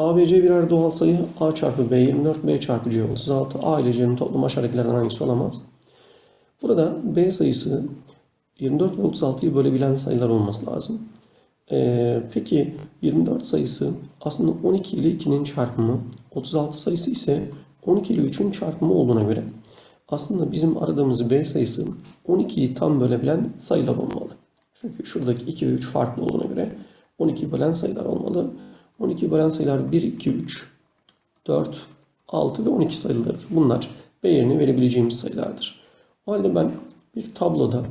A, B, C birer doğal sayı. A çarpı B 24, B çarpı C 36. A ile C'nin toplamı aşağıdakilerden hangisi olamaz? Burada B sayısı 24 ve 36'yı bölebilen sayılar olması lazım. Ee, peki 24 sayısı aslında 12 ile 2'nin çarpımı, 36 sayısı ise 12 ile 3'ün çarpımı olduğuna göre aslında bizim aradığımız B sayısı 12'yi tam bölebilen sayılar olmalı. Çünkü şuradaki 2 ve 3 farklı olduğuna göre 12 bölen sayılar olmalı. 12 bölen sayılar 1, 2, 3, 4, 6 ve 12 sayılarıdır. Bunlar B yerine verebileceğimiz sayılardır. O halde ben bir tabloda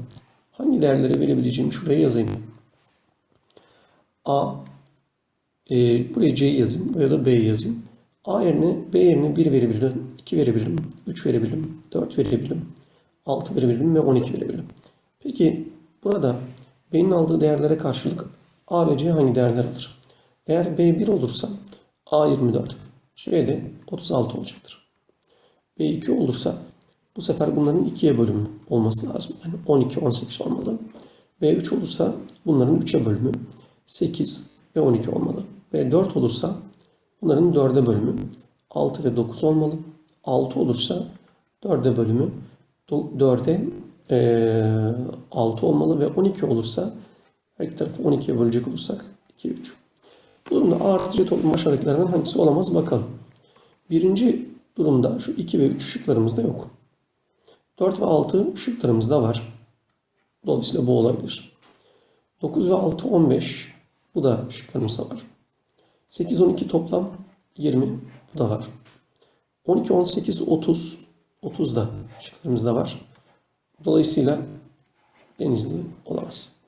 hangi değerleri verebileceğimi şuraya yazayım. A, e, buraya C yazayım, buraya da B yazayım. A yerine, B yerine 1 verebilirim, 2 verebilirim, 3 verebilirim, 4 verebilirim, 6 verebilirim ve 12 verebilirim. Peki burada B'nin aldığı değerlere karşılık A ve C hangi değerler alır? Eğer B 1 olursa A 24, C de 36 olacaktır. B2 olursa bu sefer bunların 2'ye bölümü olması lazım. Yani 12, 18 olmalı. B3 olursa bunların 3'e bölümü 8 ve 12 olmalı. B4 olursa bunların 4'e bölümü 6 ve 9 olmalı. 6 olursa 4'e bölümü 4'e 6 olmalı ve 12 olursa her iki tarafı 12'ye bölecek olursak 2, 3. Durumda A artı C toplam aşağıdakilerden hangisi olamaz bakalım. Birinci durumda şu 2 ve 3 şıklarımızda yok. 4 ve 6 şıklarımızda var. Dolayısıyla bu olabilir. 9 ve 6 15 bu da şıklarımızda var. 8 12 toplam 20 bu da var. 12 18 30 30 da şıklarımızda var. Dolayısıyla denizli olamaz.